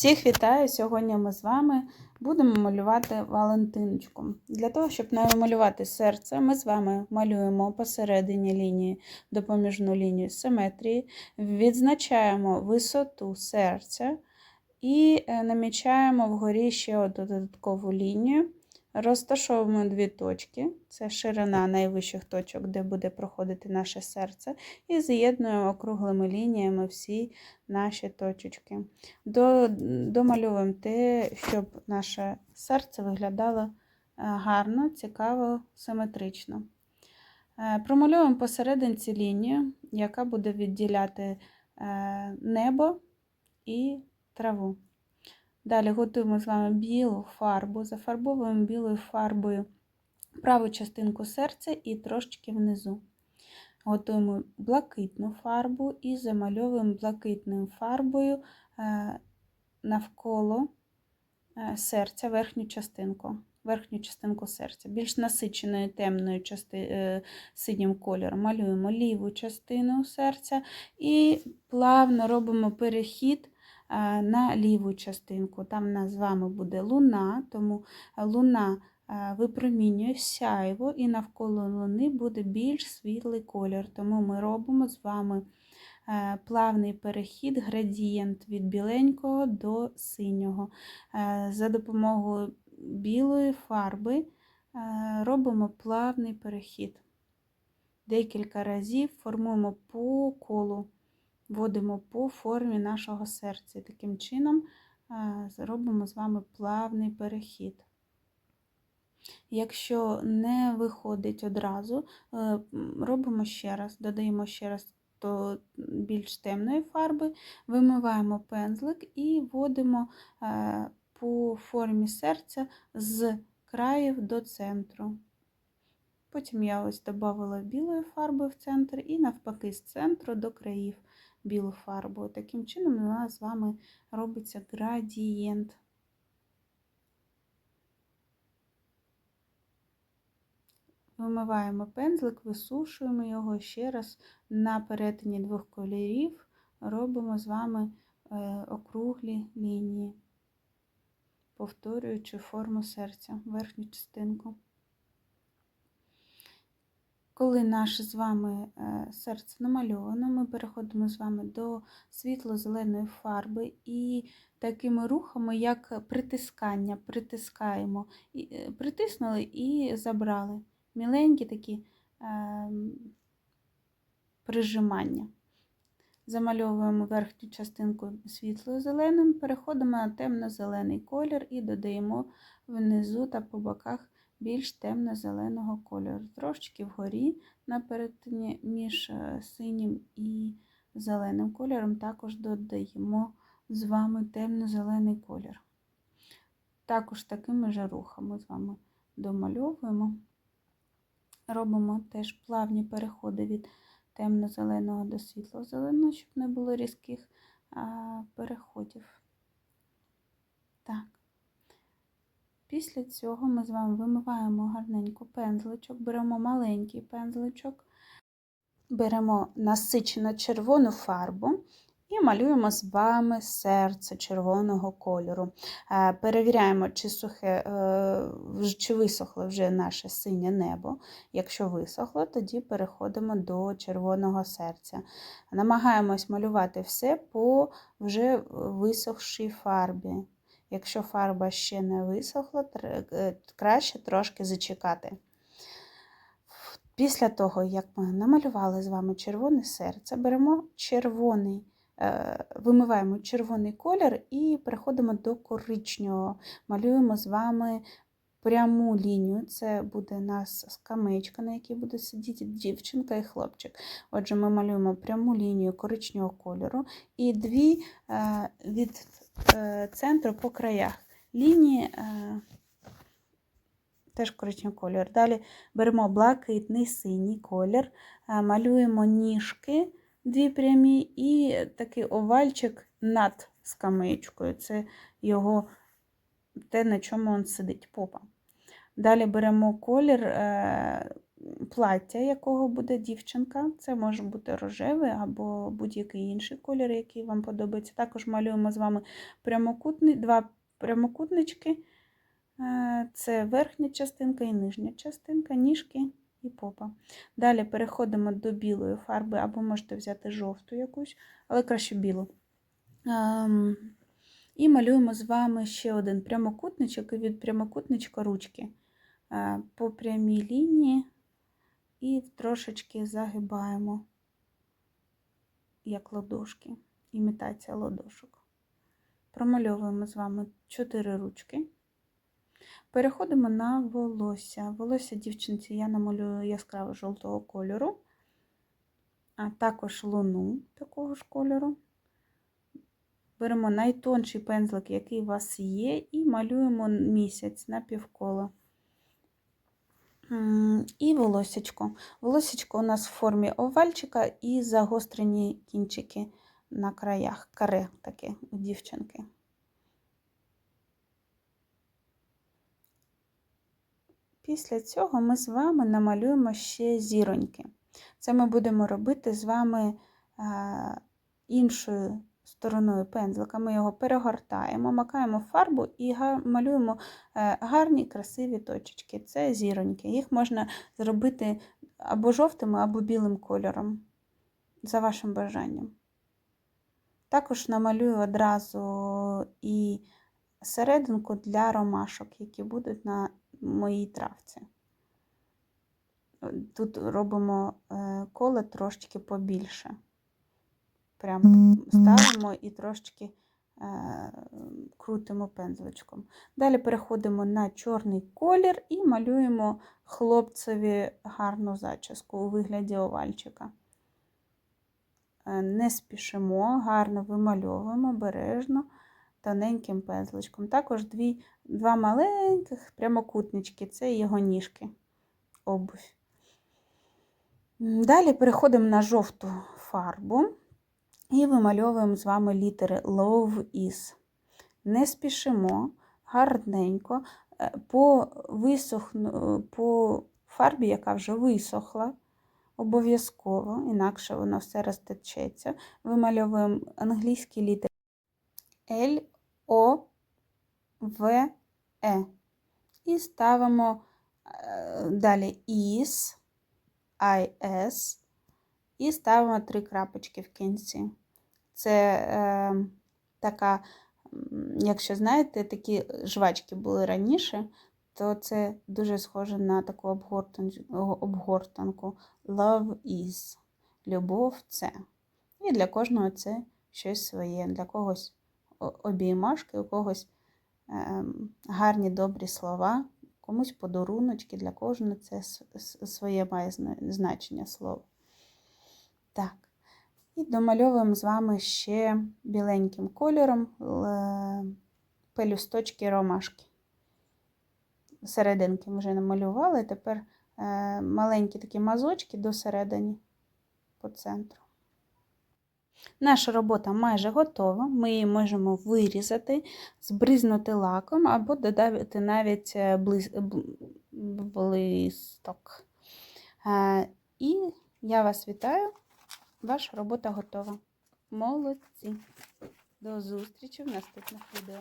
Всіх вітаю! Сьогодні ми з вами будемо малювати Валентиночку. Для того, щоб намалювати серце, ми з вами малюємо посередині лінії допоміжну лінію симетрії, відзначаємо висоту серця і е, намічаємо вгорі ще одну додаткову лінію. Розташовуємо дві точки, це ширина найвищих точок, де буде проходити наше серце, і з'єднуємо округлими лініями всі наші точечки. До, Домальовуємо те, щоб наше серце виглядало е, гарно, цікаво, симетрично. Е, Промальовуємо посерединці лінію, яка буде відділяти е, небо і траву. Далі готуємо з вами білу фарбу, зафарбовуємо білою фарбою праву частинку серця і трошечки внизу. Готуємо блакитну фарбу і замальовуємо блакитною фарбою навколо серця верхню частинку. Верхню частинку серця. Більш насиченою темною части... синім кольором малюємо ліву частину серця і плавно робимо перехід на ліву частинку. Там у нас з вами буде луна, тому луна випромінює сяйво, і навколо луни буде більш світлий колір. Тому ми робимо з вами плавний перехід, градієнт від біленького до синього. За допомогою білої фарби робимо плавний перехід. Декілька разів формуємо по колу вводимо по формі нашого серця. І таким чином зробимо з вами плавний перехід. Якщо не виходить одразу, е, робимо ще раз, додаємо ще раз до більш темної фарби, вимиваємо пензлик і вводимо е, по формі серця з країв до центру. Потім я ось додавала білої фарби в центр і навпаки з центру до країв білу фарбу. Таким чином у нас з вами робиться градієнт. Вимиваємо пензлик, висушуємо його ще раз на перетині двох кольорів, робимо з вами е, округлі лінії, повторюючи форму серця, верхню частинку. Коли наше з вами е, серце намальовано, ми переходимо з вами до світло-зеленої фарби і такими рухами, як притискання, притискаємо, е, притиснули і забрали. Міленькі такі е, прижимання. Замальовуємо верхню частинку світло-зеленим, переходимо на темно-зелений колір і додаємо внизу та по боках більш темно-зеленого кольору. Трошечки вгорі на між е, синім і зеленим кольором також додаємо з вами темно-зелений колір. Також такими же рухами з вами домальовуємо. Робимо теж плавні переходи від темно-зеленого до світло-зеленого, щоб не було різких переходів. Так. Після цього ми з вами вимиваємо гарненько пензличок, беремо маленький пензличок, беремо насичено червону фарбу і малюємо з вами серце червоного кольору. Е, перевіряємо, чи сухе, е, чи висохло вже наше синє небо. Якщо висохло, тоді переходимо до червоного серця. Намагаємось малювати все по вже висохшій фарбі. Якщо фарба ще не висохла, е, краще трошки зачекати. Після того, як ми намалювали з вами червоне серце, беремо червоний, е, вимиваємо червоний колір і переходимо до коричневого. Малюємо з вами пряму лінію. Це буде у нас скамеечка, на якій буде сидіти дівчинка і хлопчик. Отже, ми малюємо пряму лінію коричневого кольору і дві е, від центру по краях. Лінії е, теж коричневий колір. Далі беремо блакитний синій колір, е, малюємо ніжки дві прямі і такий овальчик над скамеечкою. Це його те, на чому він сидить, попа. Далі беремо колір плаття, якого буде дівчинка. Це може бути рожевий або будь-який інший колір, який вам подобається. Також малюємо з вами прямокутни, два прямокутнички. Е, Це верхня частинка і нижня частинка, ніжки і попа. Далі переходимо до білої фарби, або можете взяти жовту якусь, але краще білу. Ем, І малюємо з вами ще один прямокутничок і від прямокутничка ручки е, по прямій лінії і трошечки загибаємо, як ладошки, імітація ладошок. Промальовуємо з вами 4 ручки. Переходимо на волосся. Волосся дівчинці я намалюю яскраво жовтого кольору, а також луну такого ж кольору. Беремо найтонший пензлик, який у вас є, і малюємо місяць на півколо. І волосечко. Волосечко у нас в формі овальчика і загострені кінчики на краях, каре таке у дівчинки. Після цього ми з вами намалюємо ще зіроньки. Це ми будемо робити з вами е, іншою стороною пензлика. Ми його перегортаємо, макаємо фарбу і малюємо е, гарні красиві точечки. Це зіроньки. Їх можна зробити або жовтим, або білим кольором, за вашим бажанням. Також намалюю одразу і серединку для ромашок, які будуть на моїй травці. Тут робимо е, коло трошечки побільше. Прям ставимо і трошечки е, крутимо пензличком. Далі переходимо на чорний колір і малюємо хлопцеві гарну зачіску у вигляді овальчика. Е, Не спішимо, гарно вимальовуємо обережно тоненьким пензличком. Також дві, два маленьких прямокутнички це його ніжки, обувь. Далі переходимо на жовту фарбу і вимальовуємо з вами літери Love is. Не спішимо, гарненько, е, по, висохну, по фарбі, яка вже висохла, обов'язково, інакше воно все розтечеться. Вимальовуємо англійські літери L, O, В, Е. І ставимо е, далі is, IS, і ставимо три крапочки в кінці. Це е, така, якщо знаєте, такі жвачки були раніше, то це дуже схоже на таку обгортанку. Love is. Любов це. І для кожного це щось своє. Для когось обіймашки, у когось ем, гарні добрі слова, комусь подаруночки, для кожного це своє має значення слово. Так. І домальовуємо з вами ще біленьким кольором пелюсточки ромашки. Серединки вже намалювали, тепер е, маленькі такі мазочки до середини по центру. Наша робота майже готова. Ми її можемо вирізати, збризнути лаком або додати навіть е, блис... бл- блисток. Е, І я вас вітаю. Ваша робота готова. Молодці. До зустрічі в наступних відео.